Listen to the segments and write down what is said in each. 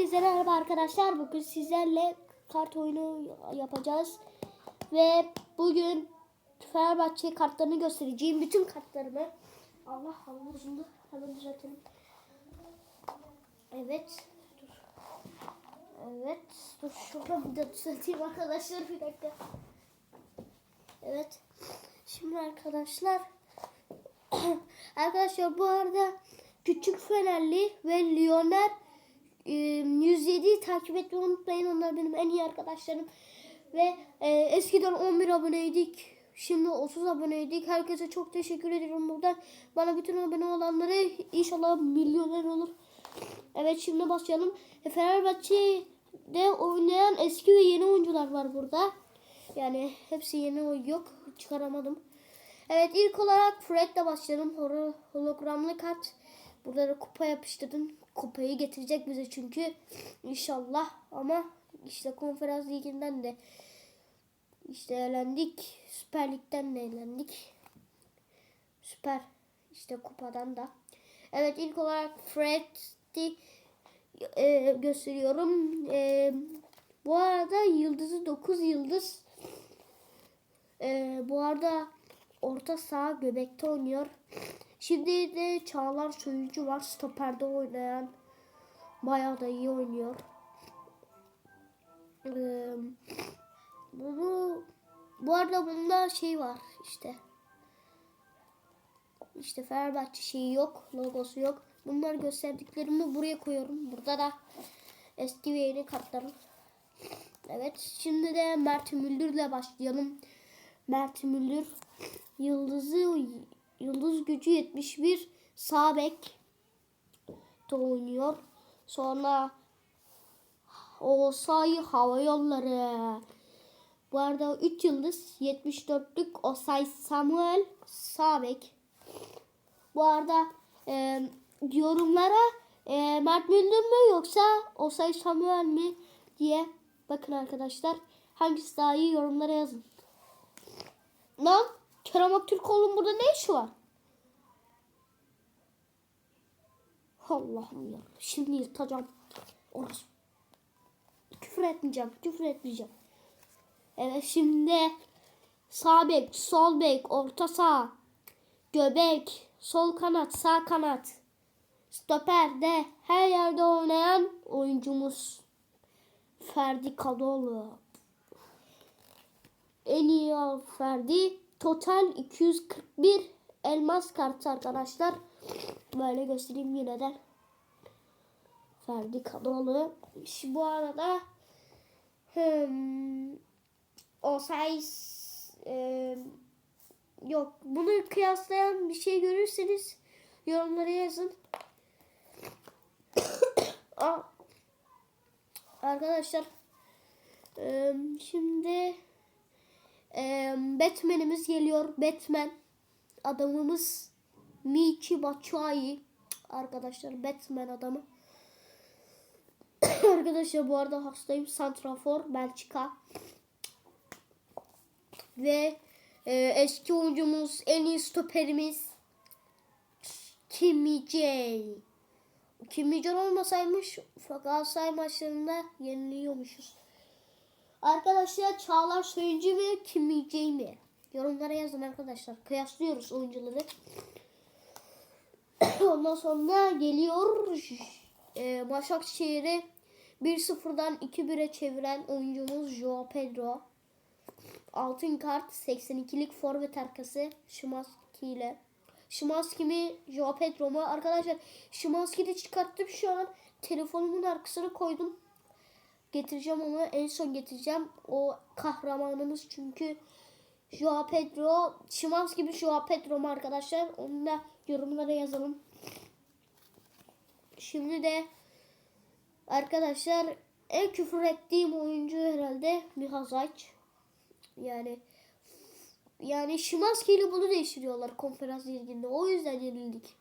Hepinize merhaba arkadaşlar. Bugün sizlerle kart oyunu yapacağız. Ve bugün Fenerbahçe kartlarını göstereceğim. Bütün kartlarımı. Allah Allah bozuldu. Hemen düzeltelim. Evet. Dur. Evet. Dur şuradan bir de düzelteyim arkadaşlar. Bir dakika. Evet. Şimdi arkadaşlar. arkadaşlar bu arada Küçük Fenerli ve Lionel 107'yi takip etmeyi unutmayın. Onlar benim en iyi arkadaşlarım. Ve e, eskiden 11 aboneydik. Şimdi 30 aboneydik. Herkese çok teşekkür ediyorum buradan. Bana bütün abone olanları inşallah milyoner olur. Evet şimdi başlayalım. E, Fenerbahçe'de oynayan eski ve yeni oyuncular var burada. Yani hepsi yeni oy yok. Çıkaramadım. Evet ilk olarak Fred'le başlayalım. Holo- Hologramlı kart. Burada da kupa yapıştırdım. Kupayı getirecek bize çünkü. İnşallah ama işte konferans liginden de işte elendik. Süper Lig'den de elendik. Süper işte kupadan da. Evet ilk olarak Fred'i e, gösteriyorum. E, bu arada yıldızı 9 yıldız. E, bu arada orta saha göbekte oynuyor. Şimdi de Çağlar Söyüncü var. Stoperde oynayan. Bayağı da iyi oynuyor. Ee, bunu bu arada bunda şey var işte. İşte Fenerbahçe şeyi yok. Logosu yok. Bunlar gösterdiklerimi buraya koyuyorum. Burada da eski ve yeni kartlarım. Evet. Şimdi de Mert Müldür'le başlayalım. Mert Müldür yıldızı Yıldız gücü 71 sağ bek de oynuyor. Sonra Osay Hava Yolları. Bu arada 3 yıldız 74'lük Osay Samuel sağ bek. Bu arada e, yorumlara e, Mert Müldür mü yoksa Osay Samuel mi diye bakın arkadaşlar. Hangisi daha iyi yorumlara yazın. Lan Kerem Aktürkoğlu'nun burada ne işi var? Allah'ım ya. Şimdi yırtacağım. Orası. Küfür etmeyeceğim. Küfür etmeyeceğim. Evet şimdi sağ bek, sol bek, orta sağ, göbek, sol kanat, sağ kanat, stoper de her yerde oynayan oyuncumuz Ferdi Kadıoğlu. En iyi Ferdi. Total 241 elmas kartı arkadaşlar. Böyle göstereyim yine de. Ferdi Kadıoğlu. Şu bu arada hmm, o size e, yok. Bunu kıyaslayan bir şey görürseniz yorumlara yazın. Aa, arkadaşlar e, şimdi e, Batman'imiz geliyor. Batman adamımız Michi Batshuayi arkadaşlar Batman adamı. arkadaşlar bu arada hastayım. Santrafor Belçika. Ve e, eski oyuncumuz en iyi stoperimiz Kimi J. Kimi J olmasaymış Galatasaray maçlarında yeniliyormuşuz. Arkadaşlar Çağlar Söyüncü ve Kimi J mi? Yorumlara yazın arkadaşlar. Kıyaslıyoruz oyuncuları. Ondan sonra geliyor e, Başakşehir'i 1-0'dan 2-1'e çeviren oyuncumuz Joao Pedro. Altın kart 82'lik forvet arkası Şimanski ile. Şimanski mi Joao Pedro mu? Arkadaşlar Şimanski'yi çıkarttım şu an. Telefonumun arkasına koydum. Getireceğim onu en son getireceğim. O kahramanımız çünkü Joao Pedro, Şimans gibi Joao Pedro mu arkadaşlar? Onu da yorumlara yazalım. Şimdi de arkadaşlar en küfür ettiğim oyuncu herhalde Mihazaç. Yani yani Şimanski ile bunu değiştiriyorlar konferans liginde. O yüzden yenildik.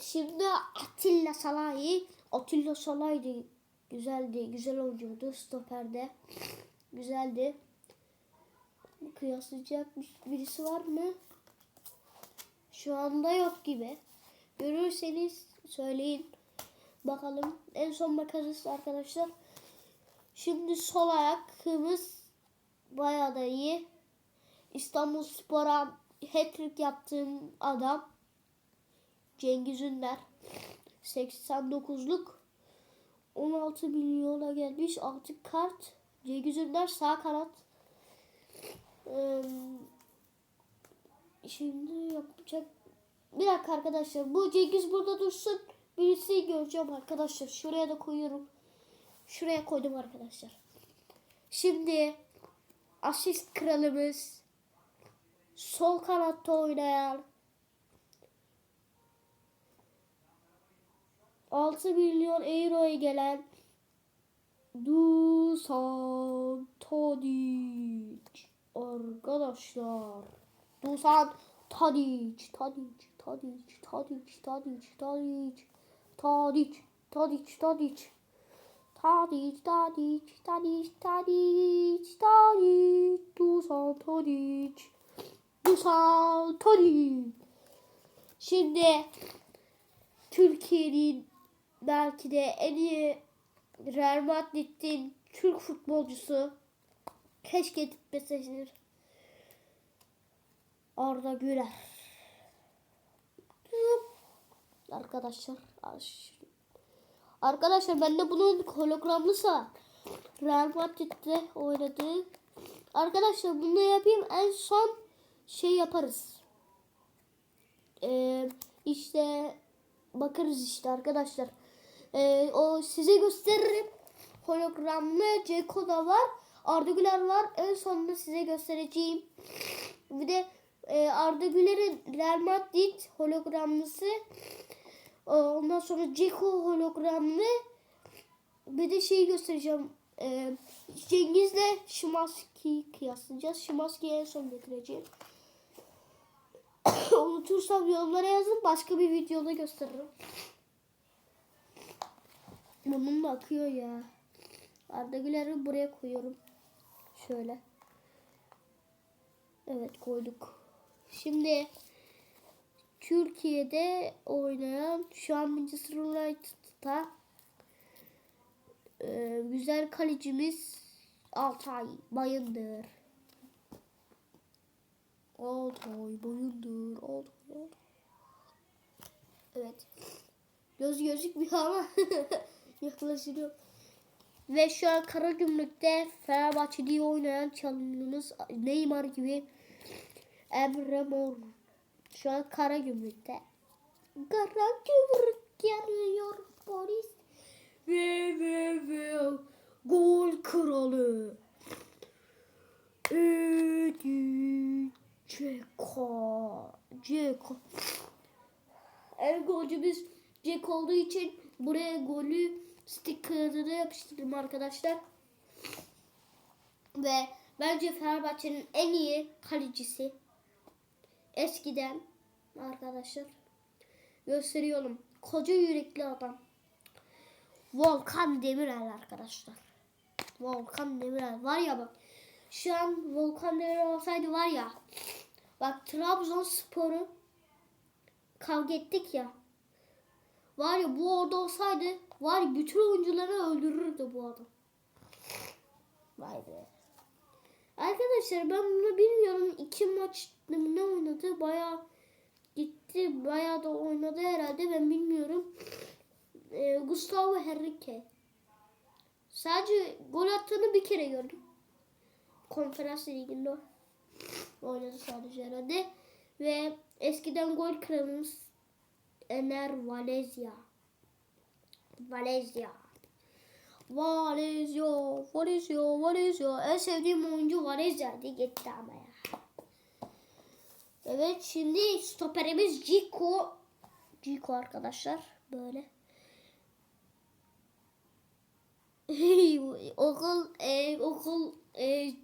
Şimdi Atilla Salahi. Atilla Salahi güzeldi. Güzel oyuncuydu stoperde. Güzeldi. Kıyaslayacak birisi var mı? Şu anda yok gibi. Görürseniz Söyleyin. Bakalım. En son bakarız arkadaşlar. Şimdi sol ayakımız bayağı da iyi. İstanbul Spor'a hat-trick yaptığım adam Cengiz Ünder 89'luk 16 milyona gelmiş. 6 kart Cengiz sağ kanat. Ee, şimdi yapacak bir dakika arkadaşlar bu Cengiz burada dursun. Birisi göreceğim arkadaşlar. Şuraya da koyuyorum. Şuraya koydum arkadaşlar. Şimdi asist kralımız sol kanatta oynayan 6 milyon euroya gelen Dusan Tadic arkadaşlar Dusan Tadic Tadic Tadic Tadic Tadic Tadic Tadic Tadic Tadic Tadic Tadic Tadic Tadic Tadic Dusan Tadic Dusan Tadic Şimdi Türkiye'nin belki de en iyi Real Madrid'in Türk futbolcusu keşke gitmeseydi. Arda Güler. Arkadaşlar. Arkadaşlar bende bunun hologramlısı var. Real Madrid'de oynadı. Arkadaşlar bunu yapayım en son şey yaparız. Ee, işte bakarız işte arkadaşlar. Ee, o size gösteririm. Hologramlı Ceko da var. Arda Güler var. En sonunda size göstereceğim. Bir de e, Arda Güler'in Real Madrid hologramlısı. Ee, Ondan sonra Ceko hologramlı. Bir de şeyi göstereceğim. Ee, Cengiz'le Şimanski'yi kıyaslayacağız. Şimanski'yi en son getireceğim. Unutursam yorumlara yazın. Başka bir videoda gösteririm. Bunun da akıyor ya. Arda Güler'i buraya koyuyorum. Şöyle. Evet koyduk. Şimdi Türkiye'de oynayan şu an Manchester United'da e, güzel kalecimiz Altay Bayındır. Altay Bayındır. Altay. Evet. Göz gözükmüyor ama yaklaşıyor. Ve şu an Karagümrük'te Fenerbahçe'de oynayan çalımımız Neymar gibi Emre Mor. Şu an Karagümrük'te. Karagümrük yanıyor polis. Ve ve ve gol kralı. Edi Ceko. Ceko. El golcümüz Jack olduğu için buraya golü sticker'ını yapıştırdım arkadaşlar. Ve bence Fenerbahçe'nin en iyi kalecisi. Eskiden arkadaşlar gösteriyorum. Koca yürekli adam. Volkan Demirel arkadaşlar. Volkan Demirel var ya bak. Şu an Volkan Demirel olsaydı var ya. Bak Trabzonspor'u kavga ettik ya. Var ya bu orada olsaydı var bütün oyuncuları öldürürdü bu adam. Vay be. Arkadaşlar ben bunu bilmiyorum. iki maç ne oynadı? Baya gitti. Baya da oynadı herhalde. Ben bilmiyorum. Ee, Gustavo Henrique. Sadece gol attığını bir kere gördüm. Konferans liginde oynadı sadece herhalde. Ve eskiden gol kralımız Ener Valencia. Valencia. Valencia, Valencia, Valencia. En sevdiğim oyuncu Valencia'ydı gitti ama ya. Evet şimdi stoperimiz Cico. Cico arkadaşlar böyle. okul e, okul e,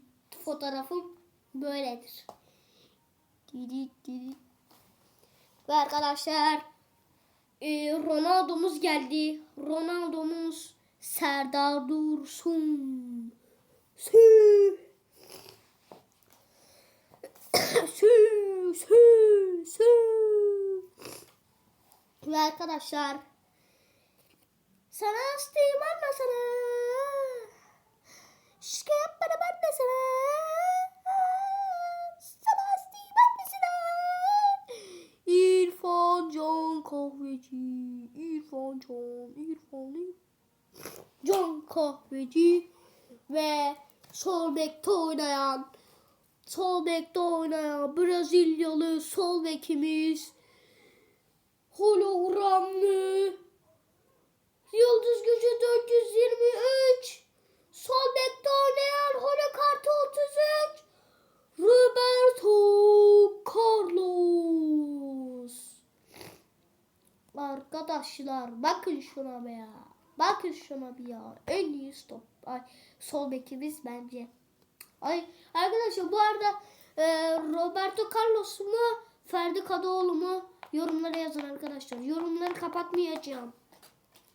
fotoğrafım böyledir. Ve arkadaşlar e, Ronaldo'muz geldi. Ronaldo'muz Serdar Dursun. Sü. sü, sü, sü. Ve arkadaşlar Sana hastayım anlasana. Şişke yap bana ben de sana. Sana Kahveci. İrfan Can. İrfan. Can Kahveci. Ve sol bekte oynayan sol bekte oynayan Brezilyalı sol bekimiz hologramlı Yıldız Gücü 423 sol bekte oynayan holo kartı 33 Roberto Carlos Arkadaşlar bakın şuna be ya. Bakın şuna bir ya. En iyi stop. Ay, sol bekimiz bence. Ay arkadaşlar bu arada e, Roberto Carlos mu Ferdi Kadıoğlu mu yorumlara yazın arkadaşlar. Yorumları kapatmayacağım.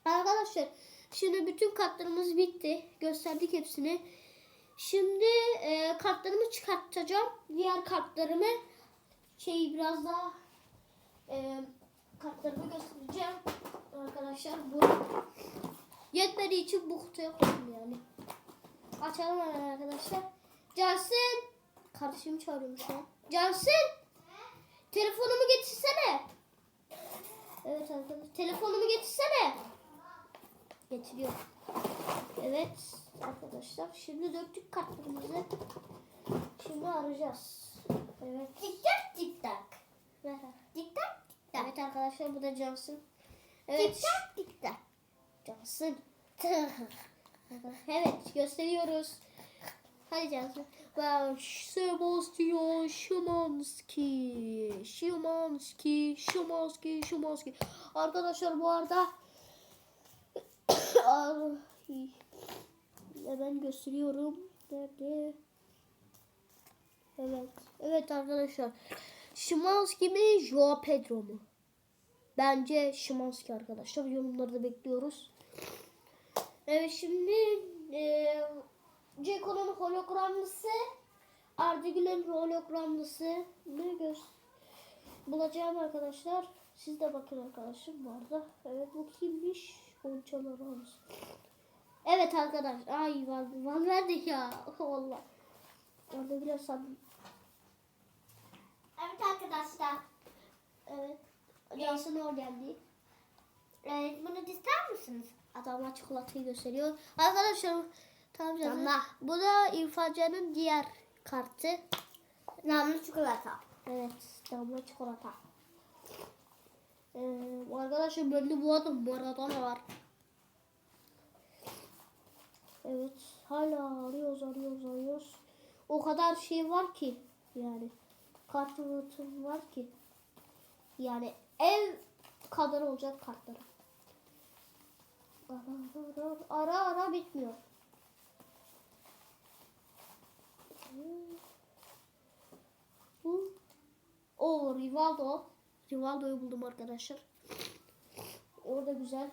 Arkadaşlar şimdi bütün kartlarımız bitti. Gösterdik hepsini. Şimdi e, kartlarımı çıkartacağım. Diğer kartlarımı şey biraz daha e, kartlarımı göstereceğim. Arkadaşlar bu yetmediği için bu kutuya koydum yani. Açalım hemen arkadaşlar. Cansın. Kardeşimi çağırıyorum şu an. Cansın. Telefonumu getirsene. Evet arkadaşlar. Telefonumu getirsene. Getiriyor. Evet arkadaşlar. Şimdi döktük kartlarımızı. Şimdi arayacağız. Evet. Tik tak tik tak. Ver. Tik tak tak. Evet arkadaşlar bu da Cansın. Evet. Tik tak tik tak. Cansın. Evet gösteriyoruz. Hadi Cansın. Ve Sebastian Szymanski. Szymanski. Szymanski. Szymanski. Arkadaşlar bu arada Ar- hemen gösteriyorum. Nerede? Evet. Evet arkadaşlar. Szymanski mi? Joao Pedro mu? Bence Szymanski arkadaşlar. Yorumları da bekliyoruz. Evet şimdi e, Ceko'nun hologramlısı Arda Güler'in hologramlısı ne göz bulacağım arkadaşlar. Siz de bakın arkadaşlar bu arada. Evet bu kimmiş? Gonçalar Ramos. Evet arkadaşlar. Ay verdik ya. Valla. Arda Güler sandım. Evet arkadaşlar. Evet. Cansın or geldi. Evet, bunu ister misiniz? Adamlar çikolatayı gösteriyor. Arkadaşlar tamam canım. Damla. Bu da İrfan Can'ın diğer kartı. Namlı çikolata. Evet, damla çikolata. Ee, arkadaşlar bende bu adam Maradona var. Evet, hala arıyoruz, arıyoruz, arıyoruz. O kadar şey var ki yani kartım var ki yani ev kadar olacak kartları. Ara ara bitmiyor. O Rivaldo. Rivaldo'yu buldum arkadaşlar. Orada güzel.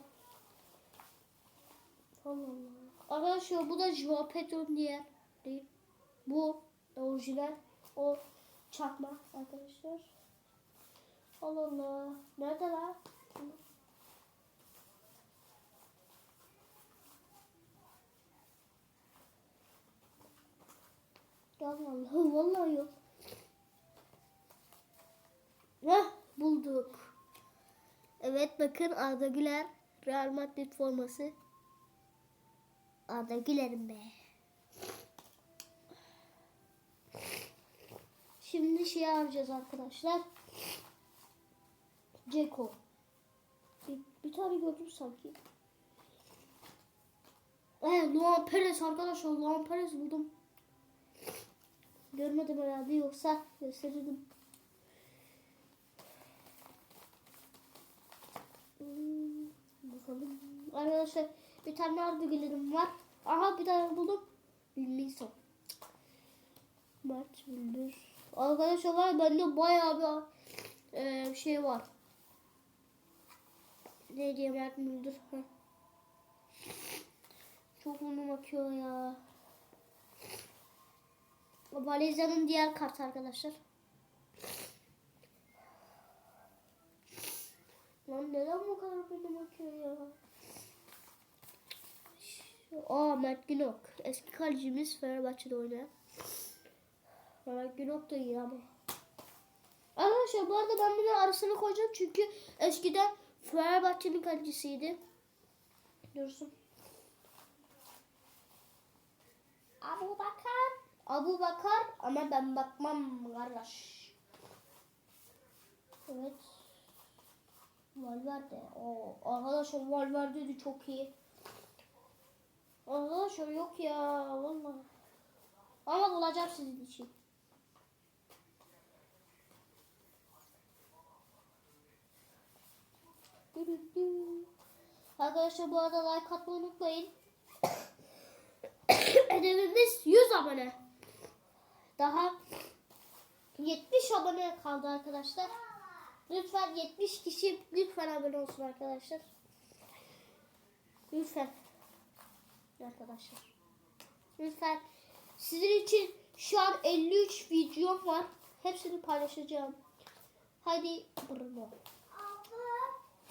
Allah Allah. Arkadaşlar bu da Joao diğer değil. Bu orijinal. O çakma arkadaşlar. Allah Allah. Nerede lan? Ya vallahi vallahi yok. Heh bulduk. Evet bakın Arda Güler Real Madrid forması. Arda Güler'im be. Şimdi şey arayacağız arkadaşlar. Ceko. Bir, bir tane gördüm sanki. Evet Luan Perez arkadaşlar Luan Perez buldum. Görmedim herhalde yoksa gösterirdim. Hmm, bakalım. Arkadaşlar bir tane Arda Güler'im var. Aha bir tane buldum. Wilson. Mert Müldür. Arkadaşlar bende bayağı bir e, şey var. Ne diye Mert Müldür. Çok burnum akıyor ya. Valezia'nın diğer kartı arkadaşlar. Lan neden bu kadar burnum akıyor ya? Aa Mert Günok. Eski kalecimiz Fenerbahçe'de oynayan. Mert Günok da iyi ama. Arkadaşlar bu arada ben bunu arasına koyacağım çünkü eskiden Fenerbahçe'nin kalecisiydi. Dursun. Abu Bakar. Abu Bakar ama ben bakmam kardeş. Evet. Valverde. Oo, arkadaşlar Valverde de çok iyi. Arkadaşlar yok ya vallahi. Ama bulacağım sizin için. Arkadaşlar bu arada like atmayı unutmayın. Hedefimiz 100 abone. Daha 70 abone kaldı arkadaşlar. Lütfen 70 kişi lütfen abone olsun arkadaşlar. Lütfen. Arkadaşlar. Lütfen. Sizin için şu an 53 videom var. Hepsini paylaşacağım. Hadi Bruno.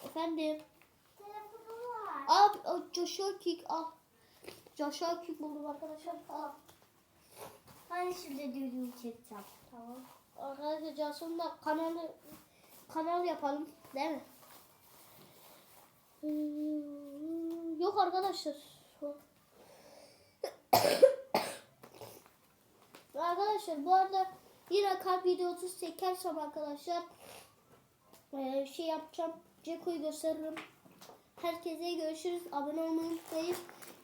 Efendim. Telefonu var. O Joshua Kick al. Joshua Kick buldum arkadaşlar. Al. Ben şimdi düğünü çekeceğim. Tamam. Arkadaşlar Cansu'nun kanalı kanal yapalım değil mi? Hmm, Yok arkadaşlar. arkadaşlar bu arada yine kalp videosu çekersem arkadaşlar şey yapacağım. Ceko'yu gösteririm. Herkese görüşürüz. Abone olmayı unutmayın.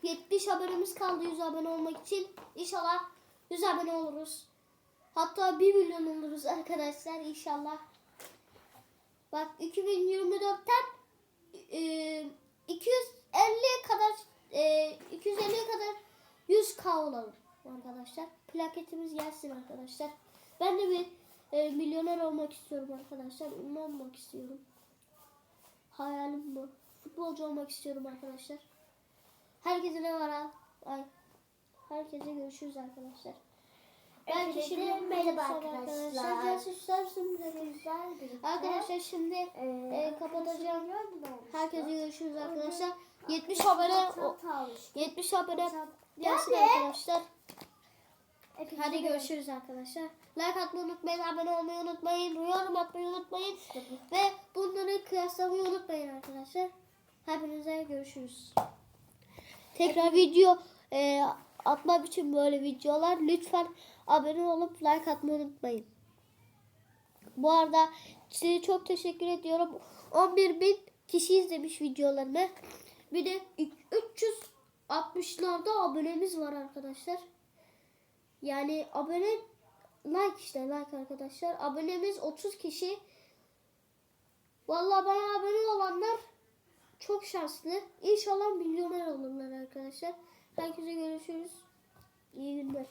70 abonemiz kaldı 100 abone olmak için. İnşallah 100 abone oluruz. Hatta 1 milyon oluruz arkadaşlar inşallah. Bak 2024'ten e, 250'ye kadar e, 250'ye kadar 100k olalım arkadaşlar. Plaketimiz gelsin arkadaşlar. Ben de bir e, milyoner olmak istiyorum arkadaşlar. Ünlü olmak istiyorum. Hayalim bu. Futbolcu olmak istiyorum arkadaşlar. Herkese ne var ha? Ay. Herkese görüşürüz arkadaşlar. Ben Hepinize şimdi merhaba arkadaşlar. arkadaşlar. Bir Arkadaşlar şimdi Ee, e, kapatacağım. Herkese görüşürüz arkadaşlar. 70 abone o- 70 abone gelsin Hadi. Arkadaşlar. Hadi görüşürüz arkadaşlar. Like atmayı unutmayın, abone olmayı unutmayın, yorum atmayı unutmayın ve bunları kıyaslamayı unutmayın arkadaşlar. Hepinize görüşürüz. Tekrar video e, atmam için böyle videolar lütfen abone olup like atmayı unutmayın. Bu arada size çok teşekkür ediyorum. 11 bin kişi izlemiş videolarımı. Bir de 360'larda abonemiz var arkadaşlar. Yani abone like işte like arkadaşlar. Abonemiz 30 kişi. Vallahi bana abone olanlar çok şanslı. İnşallah milyoner olurlar arkadaşlar. Herkese görüşürüz. İyi günler.